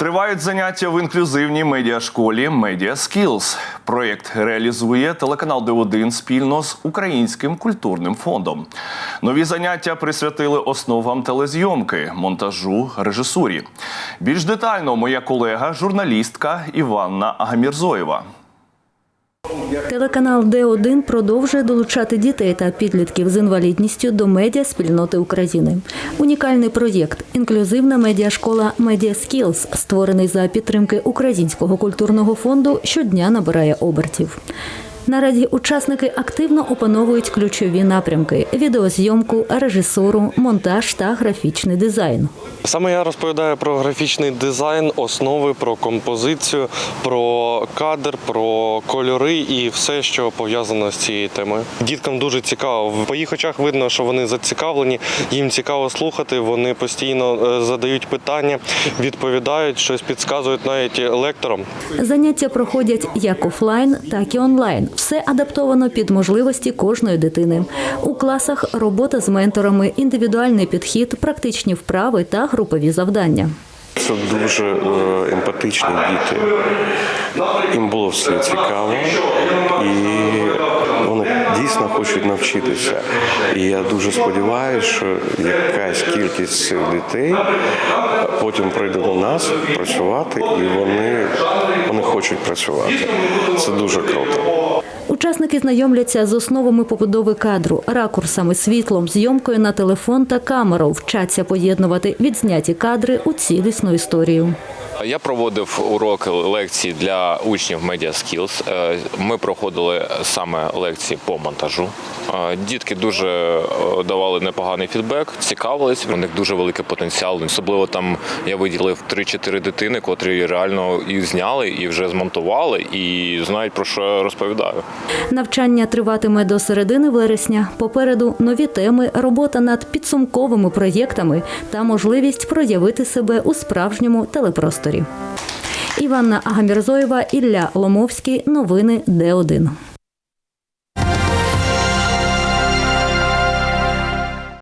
Тривають заняття в інклюзивній медіашколі Media Skills. Проєкт реалізує телеканал Д1 спільно з Українським культурним фондом. Нові заняття присвятили основам телезйомки, монтажу, режисурі. Більш детально моя колега, журналістка Іванна Агамірзоєва. Телеканал Д1 продовжує долучати дітей та підлітків з інвалідністю до медіа спільноти України. Унікальний проєкт інклюзивна медіашкола «Медіаскілз», створений за підтримки Українського культурного фонду, щодня набирає обертів. Наразі учасники активно опановують ключові напрямки: відеозйомку, режисуру, монтаж та графічний дизайн. Саме я розповідаю про графічний дизайн, основи, про композицію, про кадр, про кольори і все, що пов'язано з цією темою. Діткам дуже цікаво. По їх очах видно, що вони зацікавлені, їм цікаво слухати. Вони постійно е, задають питання, відповідають, щось підказують навіть лекторам. Заняття проходять як офлайн, так і онлайн. Все адаптовано під можливості кожної дитини. У класах робота з менторами, індивідуальний підхід, практичні вправи та групові завдання. Це дуже е, емпатичні діти. Їм було все цікаво, і вони дійсно хочуть навчитися. І я дуже сподіваюся, що якась кількість цих дітей потім прийде до нас працювати, і вони, вони хочуть працювати. Це дуже круто. Учасники знайомляться з основами побудови кадру, ракурсами, світлом, зйомкою на телефон та камеру, вчаться поєднувати відзняті кадри у цілісну історію. Я проводив уроки лекції для учнів Media Skills. Е, Ми проходили саме лекції по монтажу. Е, Дітки дуже е, давали непоганий фідбек, цікавились. У них дуже великий потенціал. Особливо там я виділив 3-4 дитини, котрі реально і зняли, і вже змонтували, і знають про що я розповідаю. Навчання триватиме до середини вересня. Попереду нові теми, робота над підсумковими проєктами та можливість проявити себе у справжньому телепросторі. Іванна Агамірзоєва, Ілля Ломовський. Новини Д1.